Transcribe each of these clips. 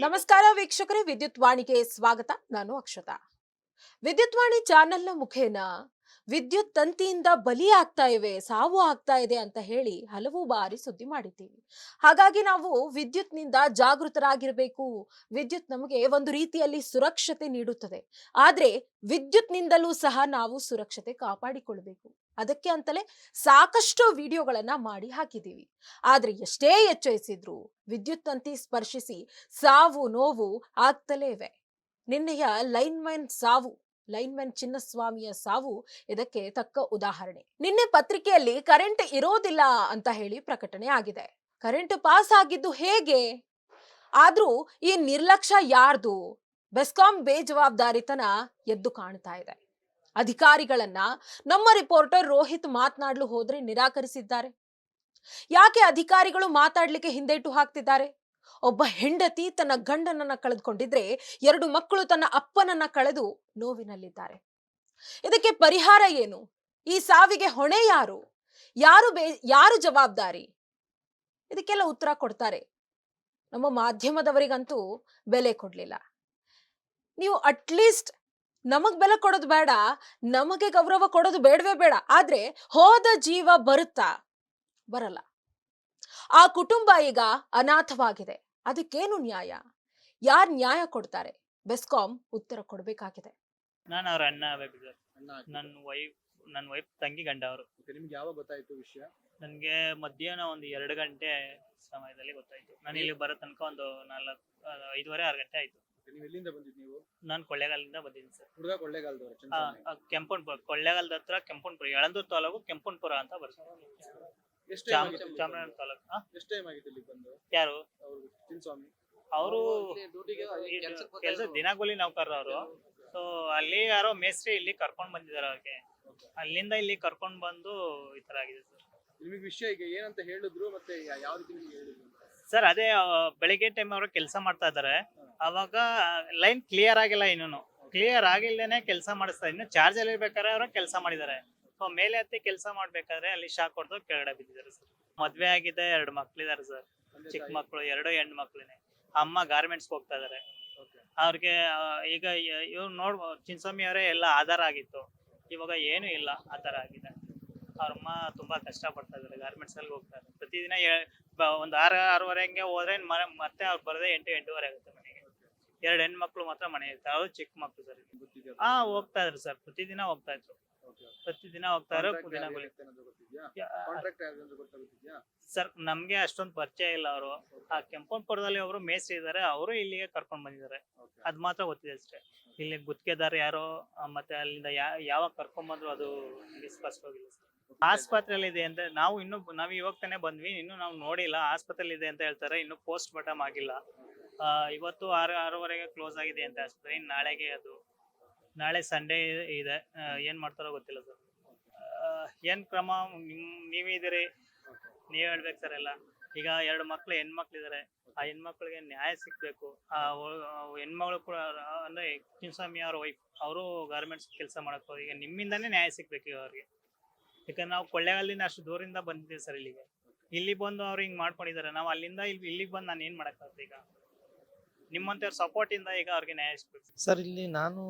ನಮಸ್ಕಾರ ವೀಕ್ಷಕರೇ, ವಿದ್ಯುತ್ ವಾಣಿಗೆ ಸ್ವಾಗತ. ನಾನು ಅಕ್ಷತಾ. ವಿದ್ಯುತ್ ವಾಣಿ ಚಾನೆಲ್ನ ಮುಖೇನ ವಿದ್ಯುತ್ ತಂತಿಯಿಂದ ಬಲಿ ಆಗ್ತಾ ಇವೆ, ಸಾವು ಆಗ್ತಾ ಇದೆ ಅಂತ ಹೇಳಿ ಹಲವು ಬಾರಿ ಸುದ್ದಿ ಮಾಡಿದ್ದೀವಿ. ಹಾಗಾಗಿ ನಾವು ವಿದ್ಯುತ್ನಿಂದ ಜಾಗೃತರಾಗಿರಬೇಕು. ವಿದ್ಯುತ್ ನಮಗೆ ಒಂದು ರೀತಿಯಲ್ಲಿ ಸುರಕ್ಷತೆ ನೀಡುತ್ತದೆ. ಆದ್ರೆ ವಿದ್ಯುತ್ನಿಂದಲೂ ಸಹ ನಾವು ಸುರಕ್ಷತೆ ಕಾಪಾಡಿಕೊಳ್ಬೇಕು. ಅದಕ್ಕೆ ಅಂತಲೇ ಸಾಕಷ್ಟು ವಿಡಿಯೋಗಳನ್ನ ಮಾಡಿ ಹಾಕಿದ್ದೀವಿ. ಆದ್ರೆ ಎಷ್ಟೇ ಎಚ್ಚರಿಸಿದ್ರು ವಿದ್ಯುತ್ ತಂತಿ ಸ್ಪರ್ಶಿಸಿ ಸಾವು ನೋವು ಆಗ್ತಲೇ ಇವೆ. ನಿನ್ನೆಯ ಲೈನ್ಮನ್ ಸಾವು, ಲೈನ್ಮನ್ ಚಿನ್ನಸ್ವಾಮಿಯ ಸಾವು ಇದಕ್ಕೆ ತಕ್ಕ ಉದಾಹರಣೆ. ನಿನ್ನೆ ಪತ್ರಿಕೆಯಲ್ಲಿ ಕರೆಂಟ್ ಇರೋದಿಲ್ಲ ಅಂತ ಹೇಳಿ ಪ್ರಕಟಣೆ ಆಗಿದೆ. ಕರೆಂಟ್ ಪಾಸ್ ಆಗಿದ್ದು ಹೇಗೆ? ಆದ್ರೂ ಈ ನಿರ್ಲಕ್ಷ್ಯ ಯಾರ್ದು? ಬೆಸ್ಕಾಂ ಬೇಜವಾಬ್ದಾರಿತನ ಎದ್ದು ಕಾಣ್ತಾ ಇದೆ. ಅಧಿಕಾರಿಗಳನ್ನ ನಮ್ಮ ರಿಪೋರ್ಟರ್ ರೋಹಿತ್ ಮಾತನಾಡಲು ಹೋದ್ರೆ ನಿರಾಕರಿಸಿದ್ದಾರೆ. ಯಾಕೆ ಅಧಿಕಾರಿಗಳು ಮಾತಾಡ್ಲಿಕ್ಕೆ ಹಿಂದೇಟು ಹಾಕ್ತಿದ್ದಾರೆ? ಒಬ್ಬ ಹೆಂಡತಿ ತನ್ನ ಗಂಡನನ್ನ ಕಳೆದುಕೊಂಡಿದ್ರೆ ಎರಡು ಮಕ್ಕಳು ತನ್ನ ಅಪ್ಪನನ್ನ ಕಳೆದು ನೋವಿನಲ್ಲಿದ್ದಾರೆ. ಇದಕ್ಕೆ ಪರಿಹಾರ ಏನು? ಈ ಸಾವಿಗೆ ಹೊಣೆ ಯಾರು? ಯಾರು ಬೇ, ಯಾರು ಜವಾಬ್ದಾರಿ? ಇದಕ್ಕೆಲ್ಲ ಉತ್ತರ ಕೊಡ್ತಾರೆ. ನಮ್ಮ ಮಾಧ್ಯಮದವರಿಗಂತೂ ಬೆಲೆ ಕೊಡ್ಲಿಲ್ಲ. ನೀವು ಅಟ್ಲೀಸ್ಟ್ ನಮಗ್ ಬೆಲೆ ಕೊಡೋದು ಬೇಡ ನಮಗೆ ಗೌರವ ಕೊಡೋದು ಬೇಡವೇ ಬೇಡ. ಆದ್ರೆ ಹೋದ ಜೀವ ಬರುತ್ತಾ? ಬರಲ್ಲ. ಆ ಕುಟುಂಬ ಈಗ ಅನಾಥವಾಗಿದೆ. ಅದಕ್ಕೇನು ನ್ಯಾಯ? ಯಾರ್ ನ್ಯಾಯ ಕೊಡ್ತಾರೆ? ಬೆಸ್ಕಾಂ ಉತ್ತರ ಕೊಡ್ಬೇಕಾಗಿದೆ. ನಾನು ಅವ್ರ ಅಣ್ಣ ಆಗ್ಬೇಕು ಸರ್. ನನ್ನ ವೈಫ್ ನನ್ನ ವೈಫ್ ತಂಗಿ ಗಂಡ ಅವರು. ನಿಮ್ಗೆ ಯಾವಾಗ ಗೊತ್ತಾಯ್ತು ವಿಷಯ? ನನಗೆ ಮಧ್ಯಾಹ್ನ ಒಂದು ಎರಡು ಗಂಟೆ ಸಮಯದಲ್ಲಿ ಗೊತ್ತಾಯ್ತು. ನಾನು ಇಲ್ಲಿ ಬರೋ ತನಕ ಒಂದು ನಾಲ್ಕು ಐದುವರೆ ಆರು ಗಂಟೆ ಆಯ್ತು. ನೀವು ಎಲ್ಲಿಂದ ಬಂದಿದ್ದು ನೀವು? ನಾನು ಕೊಳ್ಳೇಗಾಲದಿಂದ ಬಂದಿದ್ದೀನಿ ಸರ್. ಹುಡುಗ ಕೊಳ್ಳೇಗಾಲದವರು ಚಂದ್ರಸ್ವಾಮಿ. ಕೆಂಪನಪುರ ಕೊಳ್ಳೇಗಾಲದ ಹತ್ರ ಕೆಂಪನ್ಪುರ ಯಳಂದೂರ್ ತಾಲೂಕು ಕೆಂಪನ್ಪುರ ಅಂತ ಬರ್ತದೆ. ಎಷ್ಟು time ಚಾಮ ಆಗಿತ್ತು ಇಲ್ಲಿಗೆ ಬಂದು? ತಾಲೂಕು ಎಷ್ಟ್ ಟೈಮ್ ಆಗಿತ್ತು ಬಂದು? ಯಾರು? ಅವ್ರು ಚಿನ್ಸ್ವಾಮಿ ಅವರು ಕೆಲಸ ದಿನಗೂಲಿ ನೌಕರ ಅವರು. ಸೊ ಅಲ್ಲಿ ಯಾರೋ ಮೇಸ್ತ್ರಿ ಇಲ್ಲಿ ಕರ್ಕೊಂಡ್ ಬಂದಿದ್ದಾರೆ ಅವ್ರಿಗೆ. ಅಲ್ಲಿಂದ ಇಲ್ಲಿ ಕರ್ಕೊಂಡ್ ಬಂದು ಈ ತರ ಆಗಿದೆ ಸರ್. ನಿಮಗೆ ವಿಷಯ ಈಗ ಏನಂತ ಹೇಳಿದ್ರು ಮತ್ತೆ ಯಾ- ಯಾವ ರೀತಿ ನಿಮ್ಗೆ ಹೇಳಿದ್ರು? ಸರ್, ಅದೇ ಬೆಳಿಗ್ಗೆ ಟೈಮ್ ಅವರು ಕೆಲಸ ಮಾಡ್ತಾ ಇದ್ದಾರೆ ಅವಾಗ ಲೈನ್ ಕ್ಲಿಯರ್ ಆಗಿಲ್ಲ ಇನ್ನೂ ಕ್ಲಿಯರ್ ಆಗಿಲ್ದೇನೆ ಕೆಲಸ ಮಾಡಿಸ್ತಾ ಇನ್ನು ಚಾರ್ಜ್ ಅಲ್ಲಿ ಇರ್ಬೇಕಾದ್ರೆ ಅವರು ಕೆಲಸ ಮಾಡಿದ್ದಾರೆ. ಸೊ ಮೇಲೆ ಹತ್ತಿ ಕೆಲಸ ಮಾಡ್ಬೇಕಾದ್ರೆ ಅಲ್ಲಿ ಶಾಕ್ ಹೊಡೆದು ಕೆಳಗಡೆ ಬಿದ್ದಿದ್ದಾರೆ ಸರ್. ಮದ್ವೆ ಆಗಿದೆ, ಎರಡು ಮಕ್ಳಿದಾರೆ ಸರ್. ಚಿಕ್ಕ? ಮಕ್ಕಳು ಎರಡು ಹೆಣ್ಣು ಮಕ್ಳಿನೇ. ಅಮ್ಮ ಗಾರ್ಮೆಂಟ್ಸ್ ಹೋಗ್ತಾ ಇದಾರೆ. ಅವ್ರಿಗೆ ಈಗ ಇವ್ರು ನೋಡ್, ಚಿನ್ಸ್ವಾಮಿ ಅವರೇ ಎಲ್ಲ ಆಧಾರ ಆಗಿತ್ತು. ಇವಾಗ ಏನು ಇಲ್ಲ, ಆ ತರ ಆಗಿದೆ. ಅವ್ರ ಅಮ್ಮ ತುಂಬಾ ಕಷ್ಟ ಪಡ್ತಾ ಇದಾರೆ ಗಾರ್ಮೆಂಟ್ಸ್ ಅಲ್ಲಿ ಹೋಗ್ತಾರೆ ಪ್ರತಿದಿನ ಒಂದ್ ಆರು ಆರೂವರೆ ಹಂಗೆ ಹೋದ್ರೆ ಮನೆ ಮತ್ತೆ ಅವ್ರು ಬರದೆ ಎಂಟು ಎಂಟೂವರೆ ಆಗುತ್ತೆ ಮನೆಗೆ. ಎರಡು ಹೆಣ್ಮಕ್ಳು ಮಾತ್ರ ಮನೆ ಇರ್ತಾರೆ ಅವ್ರು ಚಿಕ್ಕ ಮಕ್ಳು ಸರ್? ಹಾ ಹೋಗ್ತಾ ಇದ್ರು ಸರ್. ಪ್ರತಿದಿನ ಹೋಗ್ತಾ ಇದ್ರು. ಪ್ರತಿದಿನ ಹೋಗ್ತಾ ಗೊತ್ತಾಗುತ್ತಿದ್ಯಾ? ಸರ್ ನಮ್ಗೆ ಅಷ್ಟೊಂದು ಪರಿಚಯ ಇಲ್ಲ ಅವರು. ಆ ಕೆಂಪನಪುರದಲ್ಲಿ ಒಬ್ರು ಮೇಸ್ತ್ರಿ ಇದಾರೆ ಅವರು ಇಲ್ಲಿಗೆ ಕರ್ಕೊಂಡ್ ಬಂದಿದ್ದಾರೆ. ಅದ್ ಮಾತ್ರ ಗೊತ್ತಿದೆ ಅಷ್ಟೇ. ಇಲ್ಲಿ ಗುತ್ತಿಗೆದಾರ ಯಾರೋ ಮತ್ತೆ ಅಲ್ಲಿಂದ ಯಾವ ಯಾವಾಗ ಕರ್ಕೊಂಡ್ ಬಂದ್ರು ಅದು ಸ್ಪಷ್ಟವಾಗಿಲ್ಲ ಸರ್. ಆಸ್ಪತ್ರೆಯಲ್ಲಿ ಇದೆ ಅಂತ ನಾವು ಇನ್ನು ನಾವು ಇವಾಗ ತಾನೇ ಬಂದ್ವಿ ಇನ್ನು ನಾವು ನೋಡಿಲ್ಲ ಆಸ್ಪತ್ರೆಯಲ್ಲಿ ಇದೆ ಅಂತ ಹೇಳ್ತಾರೆ ಇನ್ನು ಪೋಸ್ಟ್ ಮಾರ್ಟಮ್ ಆಗಿಲ್ಲ. ಆ, ಇವತ್ತು ಆರು ಆರೂವರೆಗೆ ಕ್ಲೋಸ್ ಆಗಿದೆ ಅಂತ ಆಸ್ಪತ್ರೆ ಇನ್ನು ನಾಳೆಗೆ ಅದು ನಾಳೆ ಸಂಡೇ ಇದೆ. ಆ, ಏನ್ ಮಾಡ್ತಾರೋ ಗೊತ್ತಿಲ್ಲ ಸರ್ ಏನ್ ಕ್ರಮ ನಿಮ್ ನೀವಿದ್ದೀರಿ ನೀವ್ ಹೇಳ್ಬೇಕು ಸರ್ ಎಲ್ಲ. ಈಗ ಎರಡು ಮಕ್ಳು ಹೆಣ್ಮಕ್ಳಿದಾರೆ ಆ ಹೆಣ್ಮಕ್ಳಿಗೆ ನ್ಯಾಯ ಸಿಗ್ಬೇಕು. ಆ ಹೆಣ್ಮಗಳು ಕೂಡ ಆ, ಅಂದ್ರೆ ಸ್ವಾಮಿ ಅವ್ರ ವೈಫ್ ಅವರು ಗಾರ್ಮೆಂಟ್ಸ್ ಕೆಲಸ ಮಾಡಕ್ ಹೋಗಿ ಈಗ ನಿಮ್ಮಿಂದಾನೇ ನ್ಯಾಯ ಸಿಗ್ಬೇಕು ಈಗ ಅವ್ರಿಗೆ. ಯಾಕಂದ್ರೆ ನಾವು ಕೊಳ್ಳೇಗಾಲದಿಂದ ಅಷ್ಟು ದೂರದಿಂದ ಬಂದಿದ್ದೀವಿ ಸರ್ ಇಲ್ಲಿಗೆ. ಇಲ್ಲಿ ಬಂದು ಅವ್ರು ಹಿಂಗ್ ಮಾಡ್ಕೊಂಡಿದ್ದಾರೆ. ನಾವು ಅಲ್ಲಿಂದ ಇಲ್ಲಿ ಇಲ್ಲಿಗೆ ಬಂದು ನಾನು ಏನ್ ಮಾಡಕ್ಕಾಗುತ್ತೆ ಈಗ? ನಿಮ್ಮಂತ ಸಪೋರ್ಟ್ ಇಂದ ಈಗ ಅವ್ರಿಗೆ ನ್ಯಾಯ ಸರ್, ಇಲ್ಲಿ ನಾನು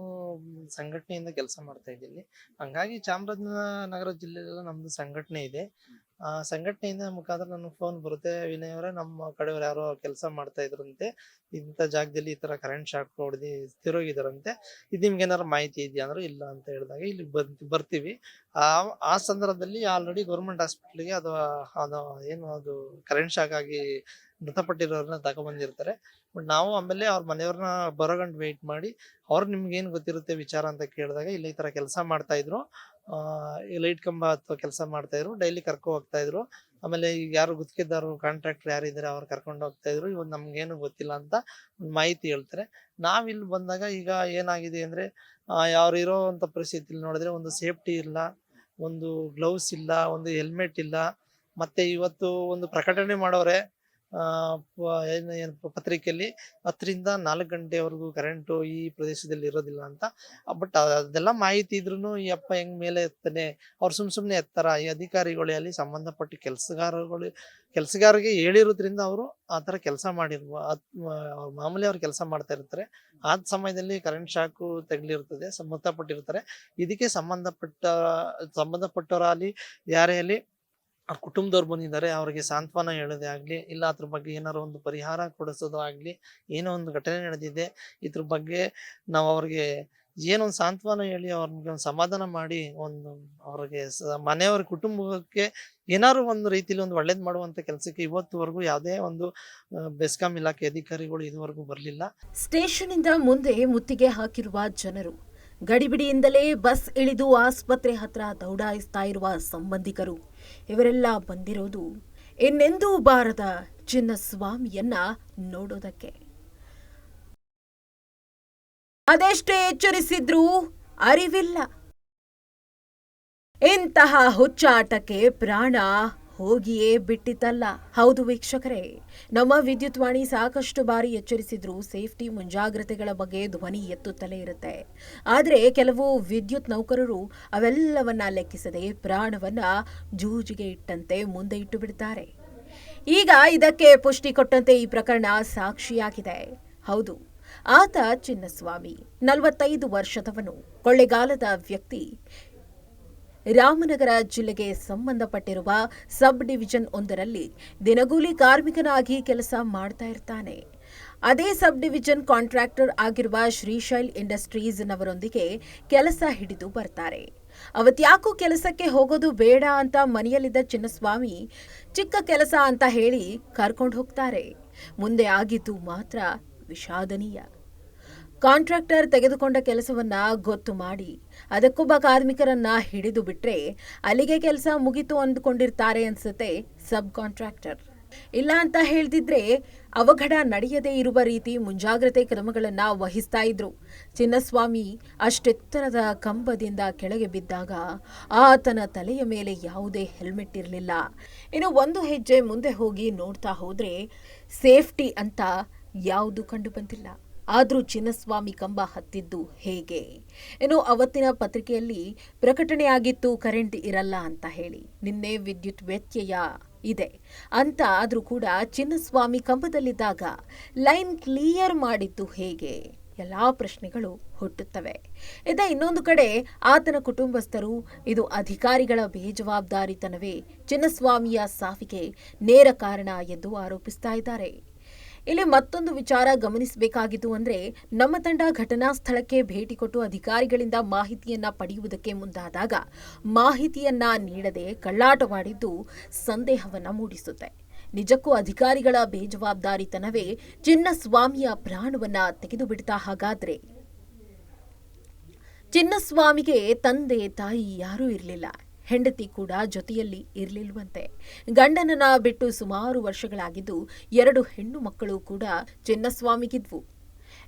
ಸಂಘಟನೆಯಿಂದ ಕೆಲಸ ಮಾಡ್ತಾ ಇದ್ದೀನಿ. ಹಂಗಾಗಿ ಚಾಮರಾಜನಗರ ಜಿಲ್ಲೆಯಲ್ಲೂ ನಮ್ದು ಸಂಘಟನೆ ಇದೆ. ಆ ಸಂಘಟನೆಯಿಂದ ಮುಖಾಂತರ ನನಗೆ ಫೋನ್ ಬರುತ್ತೆ. ವಿನಯ್ ಅವರೇ, ನಮ್ಮ ಕಡೆಯವ್ರು ಯಾರೋ ಕೆಲಸ ಮಾಡ್ತಾ ಇದ್ರಂತೆ. ಇಂಥ ಜಾಗದಲ್ಲಿ ಈ ತರ ಕರೆಂಟ್ ಶಾಕ್ ಹೊಡೆದು ತಿರೋಗಿದಾರಂತೆ. ಇದು ನಿಮ್ಗೆ ಏನಾರು ಮಾಹಿತಿ ಇದೆಯಾ ಅಂದ್ರೆ, ಇಲ್ಲ ಅಂತ ಹೇಳಿದಾಗ ಇಲ್ಲಿ ಬಂದ್, ಬರ್ತೀವಿ. ಆ ಆ ಸಂದರ್ಭದಲ್ಲಿ ಆಲ್ರೆಡಿ ಗೌರ್ಮೆಂಟ್ ಹಾಸ್ಪಿಟ್ಲಿಗೆ ಅದು ಅದು ಏನು, ಅದು ಕರೆಂಟ್ ಶಾಕ್ ಆಗಿ ಮೃತಪಟ್ಟಿರೋರನ್ನ ತಗೊಬಂದಿರ್ತಾರೆ ಬಟ್ ನಾವು ಆಮೇಲೆ ಅವ್ರ ಮನೆಯವ್ರನ್ನ ಬರೋಗಂಡು ವೆಯ್ಟ್ ಮಾಡಿ, ಅವ್ರು ನಿಮ್ಗೆ ಏನು ಗೊತ್ತಿರುತ್ತೆ ವಿಚಾರ ಅಂತ ಕೇಳಿದಾಗ, ಇಲ್ಲಿ ಈ ತರ ಕೆಲಸ ಮಾಡ್ತಾ ಇದ್ರು ಈ ಲೈಟ್ ಕಂಬ ಅಥವಾ ಕೆಲಸ ಮಾಡ್ತಾ ಇದ್ರು ಡೈಲಿ ಕರ್ಕೊ ಹೋಗ್ತಾ ಇದ್ರು. ಆಮೇಲೆ ಈಗ ಯಾರು ಗುತ್ತಿಗೆದಾರರು ಕಾಂಟ್ರಾಕ್ಟರ್ ಯಾರಿದ್ದಾರೆ ಅವ್ರು ಕರ್ಕೊಂಡು ಹೋಗ್ತಾ ಇದ್ರು. ಇವಾಗ ನಮ್ಗೇನು ಗೊತ್ತಿಲ್ಲ ಅಂತ ಒಂದು ಮಾಹಿತಿ ಹೇಳ್ತಾರೆ. ನಾವ್ ಇಲ್ಲಿ ಬಂದಾಗ ಈಗ ಏನಾಗಿದೆ ಅಂದ್ರೆ ಅವ್ರು ಅವ್ರು ಇರೋವಂಥ ಪರಿಸ್ಥಿತಿಲಿ ನೋಡಿದ್ರೆ ಒಂದು ಸೇಫ್ಟಿ ಇಲ್ಲ, ಒಂದು ಗ್ಲೌಸ್ ಇಲ್ಲ, ಒಂದು ಹೆಲ್ಮೆಟ್ ಇಲ್ಲ. ಮತ್ತೆ ಇವತ್ತು ಒಂದು ಪ್ರಕಟಣೆ ಮಾಡೋರೆ ಏನ್, ಏನು ಪತ್ರಿಕೆಯಲ್ಲಿ ಹತ್ತರಿಂದ ನಾಲ್ಕು ಗಂಟೆವರೆಗೂ ಕರೆಂಟು ಈ ಪ್ರದೇಶದಲ್ಲಿ ಇರೋದಿಲ್ಲ ಅಂತ. ಬಟ್ ಅದೆಲ್ಲ ಮಾಹಿತಿ ಇದ್ರೂ ಈ ಅಪ್ಪ ಹೆಂಗ್ ಮೇಲೆ ಎತ್ತಾನೆ, ಅವ್ರು ಸುಮ್ ಸುಮ್ಮನೆ ಎತ್ತಾರ, ಈ ಅಧಿಕಾರಿಗಳೇ ಅಲ್ಲಿ ಸಂಬಂಧಪಟ್ಟ ಕೆಲಸಗಾರಗಳು ಕೆಲಸಗಾರರಿಗೆ ಹೇಳಿರೋದ್ರಿಂದ ಅವರು ಆ ಥರ ಕೆಲಸ ಮಾಡಿರ್ಬೋ ಅದ್, ಮ- ಮಾಮೂಲಿ ಅವ್ರು ಕೆಲಸ ಮಾಡ್ತಾ ಇರ್ತಾರೆ. ಆ ಸಮಯದಲ್ಲಿ ಕರೆಂಟ್ ಶಾಕು ತಗಲಿರ್ತದೆ ಮೃತಪಟ್ಟಿರ್ತಾರೆ ಇದಕ್ಕೆ ಸಂಬಂಧಪಟ್ಟ, ಸಂಬಂಧಪಟ್ಟವರಾಗಲಿ, ಯಾರೇ ಅಲ್ಲಿ ಅವ್ರ ಕುಟುಂಬದವ್ರು ಬಂದಿದ್ದಾರೆ ಅವ್ರಿಗೆ ಸಾಂತ್ವನ ಹೇಳೋದೇ ಆಗಲಿ ಇಲ್ಲ ಅದ್ರ ಬಗ್ಗೆ ಏನಾರು ಒಂದು ಪರಿಹಾರ ಕೊಡಿಸೋದು ಆಗಲಿ ಏನೋ ಒಂದು ಘಟನೆ ನಡೆದಿದೆ ಇದ್ರ ಬಗ್ಗೆ ನಾವು ಅವ್ರಿಗೆ ಏನೊಂದು ಸಾಂತ್ವನ ಹೇಳಿ ಅವ್ರಿಗೆ ಒಂದು ಸಮಾಧಾನ ಮಾಡಿ ಒಂದು ಅವ್ರಿಗೆ ಮನೆಯವ್ರ ಕುಟುಂಬಕ್ಕೆ ಏನಾದ್ರು ಒಂದು ರೀತಿಲಿ ಒಂದು ಒಳ್ಳೇದು ಮಾಡುವಂತ ಕೆಲಸಕ್ಕೆ ಇವತ್ತುವರೆಗೂ ಯಾವುದೇ ಒಂದು ಆ, ಬೆಸ್ಕಾಂ ಇಲಾಖೆ ಅಧಿಕಾರಿಗಳು ಇದುವರೆಗೂ ಬರಲಿಲ್ಲ. ಸ್ಟೇಷನ್ನಿಂದ ಮುಂದೆ ಮುತ್ತಿಗೆ ಹಾಕಿರುವ ಜನರು ಗಡಿಬಿಡಿಯಿಂದಲೇ ಬಸ್ ಇಳಿದು ಆಸ್ಪತ್ರೆ ಹತ್ರ ದೌಡಾಯಿಸ್ತಾ ಇರುವ ಸಂಬಂಧಿಕರು. ಇವರೆಲ್ಲ ಬಂದಿರೋದು ಇನ್ನೆಂದೂ ಬಾರದ ಚಿನ್ನಸ್ವಾಮಿಯನ್ನ ನೋಡೋದಕ್ಕೆ. ಅದೆಷ್ಟೇ ಎಚ್ಚರಿಸಿದ್ರೂ ಅರಿವಿಲ್ಲ. ಇಂತಹ ಹುಚ್ಚಾಟಕ್ಕೆ ಪ್ರಾಣ ಹೋಗಿಯೇ ಬಿಟ್ಟಿತಲ್ಲ ಹೌದು ವೀಕ್ಷಕರೇ, ನಮ್ಮ ವಿದ್ಯುತ್ ವಾಣಿ ಸಾಕಷ್ಟು ಬಾರಿ ಎಚ್ಚರಿಸಿದ್ರು ಸೇಫ್ಟಿ ಮುಂಜಾಗ್ರತೆಗಳ ಬಗ್ಗೆ ಧ್ವನಿ ಎತ್ತುತ್ತಲೇ ಇರುತ್ತೆ. ಆದರೆ ಕೆಲವು ವಿದ್ಯುತ್ ನೌಕರರು ಅವೆಲ್ಲವನ್ನ ಲೆಕ್ಕಿಸದೆ ಪ್ರಾಣವನ್ನ ಜೂಜಿಗೆ ಇಟ್ಟಂತೆ ಮುಂದೆ ಇಟ್ಟು ಬಿಡ್ತಾರೆ ಈಗ ಇದಕ್ಕೆ ಪುಷ್ಟಿ ಕೊಟ್ಟಂತೆ ಈ ಪ್ರಕರಣ ಸಾಕ್ಷಿಯಾಗಿದೆ. ಹೌದು, ಆತ ಚಿನ್ನಸ್ವಾಮಿ, ನಲವತ್ತೈದು ವರ್ಷದವನು. ಕೊಳ್ಳೆಗಾಲದ ವ್ಯಕ್ತಿ. ರಾಮನಗರ ಜಿಲ್ಲೆಗೆ ಸಂಬಂಧಪಟ್ಟಿರುವ ಸಬ್ ಡಿವಿಷನ್ ಒಂದರಲ್ಲಿ ದಿನಗೂಲಿ ಕಾರ್ಮಿಕನಾಗಿ ಕೆಲಸ ಮಾಡ್ತಾ ಇರ್ತಾನೆ. ಅದೇ ಸಬ್ ಡಿವಿಷನ್ ಕಾಂಟ್ರಾಕ್ಟರ್ ಆಗಿರುವ ಶ್ರೀಶೈಲ್ ಇಂಡಸ್ಟ್ರೀಸ್ನವರೊಂದಿಗೆ ಕೆಲಸ ಹಿಡಿದು ಬರ್ತಾರೆ. ಅವತ್ಯಾಕೋ ಕೆಲಸಕ್ಕೆ ಹೋಗೋದು ಬೇಡ ಅಂತ ಮನೆಯಲ್ಲಿದ್ದ ಚಿನ್ನಸ್ವಾಮಿ, ಚಿಕ್ಕ ಕೆಲಸ ಅಂತ ಹೇಳಿ ಕರ್ಕೊಂಡು ಹೋಗ್ತಾರೆ. ಮುಂದೆ ಆಗಿದ್ದು ಮಾತ್ರ ವಿಷಾದನೀಯ. ಕಾಂಟ್ರಾಕ್ಟರ್ ತೆಗೆದುಕೊಂಡ ಕೆಲಸವನ್ನ ಗೊತ್ತು ಮಾಡಿ, ಅದಕ್ಕೊಬ್ಬ ಕಾರ್ಮಿಕರನ್ನ ಹಿಡಿದು ಬಿಟ್ರೆ ಅಲ್ಲಿಗೆ ಕೆಲಸ ಮುಗಿತು ಅಂದ್ಕೊಂಡಿರ್ತಾರೆ ಅನ್ಸುತ್ತೆ ಸಬ್ ಕಾಂಟ್ರಾಕ್ಟರ್. ಇಲ್ಲ ಅಂತ ಹೇಳ್ದಿದ್ರೆ ಅವಘಡ ನಡೆಯದೇ ಇರುವ ರೀತಿ ಮುಂಜಾಗ್ರತೆ ಕ್ರಮಗಳನ್ನ ವಹಿಸ್ತಾ ಇದ್ರು. ಚಿನ್ನಸ್ವಾಮಿ ಅಷ್ಟೆತ್ತರದ ಕಂಬದಿಂದ ಕೆಳಗೆ ಬಿದ್ದಾಗ ಆತನ ತಲೆಯ ಮೇಲೆ ಯಾವುದೇ ಹೆಲ್ಮೆಟ್ ಇರಲಿಲ್ಲ. ಇನ್ನು ಒಂದು ಹೆಜ್ಜೆ ಮುಂದೆ ಹೋಗಿ ನೋಡ್ತಾ ಹೋದ್ರೆ ಸೇಫ್ಟಿ ಅಂತ ಯಾವುದು ಕಂಡು ಬಂದಿಲ್ಲ. ಆದ್ರೂ ಚಿನ್ನಸ್ವಾಮಿ ಕಂಬ ಹತ್ತಿದ್ದು ಹೇಗೆ? ಏನು ಅವತ್ತಿನ ಪತ್ರಿಕೆಯಲ್ಲಿ ಪ್ರಕಟಣೆಯಾಗಿತ್ತು, ಕರೆಂಟ್ ಇರಲ್ಲ ಅಂತ ಹೇಳಿ. ನಿನ್ನೆ ವಿದ್ಯುತ್ ವ್ಯತ್ಯಯ ಇದೆ. ಅಂತ ಆದರೂ ಕೂಡ ಚಿನ್ನಸ್ವಾಮಿ ಕಂಬದಲ್ಲಿದ್ದಾಗ ಲೈನ್ ಕ್ಲಿಯರ್ ಮಾಡಿದ್ದು ಹೇಗೆ? ಎಲ್ಲಾ ಪ್ರಶ್ನೆಗಳು ಹುಟ್ಟುತ್ತವೆ. ಇದ ಇನ್ನೊಂದು ಕಡೆ ಆತನ ಕುಟುಂಬಸ್ಥರು, ಇದು ಅಧಿಕಾರಿಗಳ ಬೇಜವಾಬ್ದಾರಿತನವೇ ಚಿನ್ನಸ್ವಾಮಿಯ ಸಾವಿಗೆ ನೇರ ಕಾರಣ ಎಂದು ಆರೋಪಿಸ್ತಾ ಇದ್ದಾರೆ. ಇಲ್ಲಿ ಮತ್ತೊಂದು ವಿಚಾರ ಗಮನಿಸಬೇಕಾಗಿತ್ತು ಅಂದ್ರೆ, ನಮ್ಮ ತಂಡ ಘಟನಾ ಸ್ಥಳಕ್ಕೆ ಭೇಟಿ ಕೊಟ್ಟು ಅಧಿಕಾರಿಗಳಿಂದ ಮಾಹಿತಿಯನ್ನ ಪಡೆಯುವುದಕ್ಕೆ ಮುಂದಾದಾಗ, ಮಾಹಿತಿಯನ್ನ ನೀಡದೆ ಕಳ್ಳಾಟವಾಡಿದ್ದು ಸಂದೇಹವನ್ನ ಮೂಡಿಸುತ್ತೆ. ನಿಜಕ್ಕೂ ಅಧಿಕಾರಿಗಳ ಬೇಜವಾಬ್ದಾರಿತನವೇ ಚಿನ್ನಸ್ವಾಮಿಯ ಪ್ರಾಣವನ್ನ ತೆಗೆದು ಬಿಡ್ತಾ ಹಾಗಾದ್ರೆ? ಚಿನ್ನಸ್ವಾಮಿಗೆ ತಂದೆ ತಾಯಿ ಯಾರೂ ಇರಲಿಲ್ಲ. ಹೆಂಡತಿ ಕೂಡ ಜೊತೆಯಲ್ಲಿ ಇರಲಿಲ್ವಂತೆ. ಗಂಡನನ್ನ ಬಿಟ್ಟು ಸುಮಾರು ವರ್ಷಗಳಾಗಿದ್ದು ಎರಡು ಹೆಣ್ಣು ಮಕ್ಕಳು ಕೂಡ ಚಿನ್ನಸ್ವಾಮಿಗಿದ್ವು.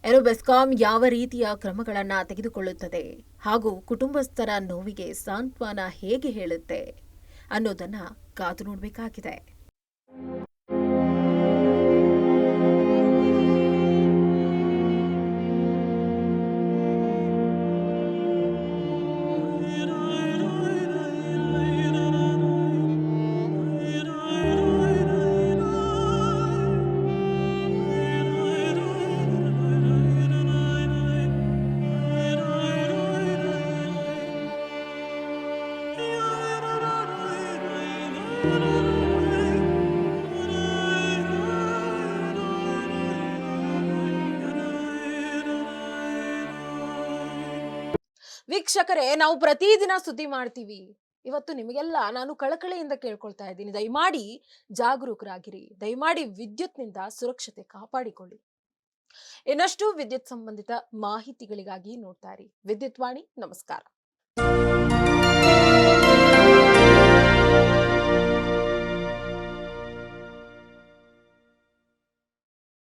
ಏನು ಬೆಸ್ಕಾಂ ಯಾವ ರೀತಿಯ ಕ್ರಮಗಳನ್ನು ತೆಗೆದುಕೊಳ್ಳುತ್ತದೆ? ಹಾಗೂ ಕುಟುಂಬಸ್ಥರ ನೋವಿಗೆ ಸಾಂತ್ವನ ಹೇಗೆ ಹೇಳುತ್ತೆ? ಅನ್ನೋದನ್ನ ಕಾದು ನೋಡಬೇಕಾಗಿದೆ. ವೀಕ್ಷಕರೇ, ನಾವು ಪ್ರತಿದಿನ ಸುದ್ದಿ ಮಾಡ್ತೀವಿ. ಇವತ್ತು ನಿಮಗೆಲ್ಲ ನಾನು ಕಳಕಳಿಯಿಂದ ಕೇಳ್ಕೊಳ್ತಾ ಇದ್ದೀನಿ. ದಯಮಾಡಿ ಜಾಗರೂಕರಾಗಿರಿ. ದಯಮಾಡಿ ವಿದ್ಯುತ್ನಿಂದ ಸುರಕ್ಷತೆ ಕಾಪಾಡಿಕೊಳ್ಳಿ. ಇನ್ನಷ್ಟು ವಿದ್ಯುತ್ ಸಂಬಂಧಿತ ಮಾಹಿತಿಗಳಿಗಾಗಿ ನೋಡ್ತಾ ಇರಿ. ವಿದ್ಯುತ್ ವಾಣಿ, ನಮಸ್ಕಾರ.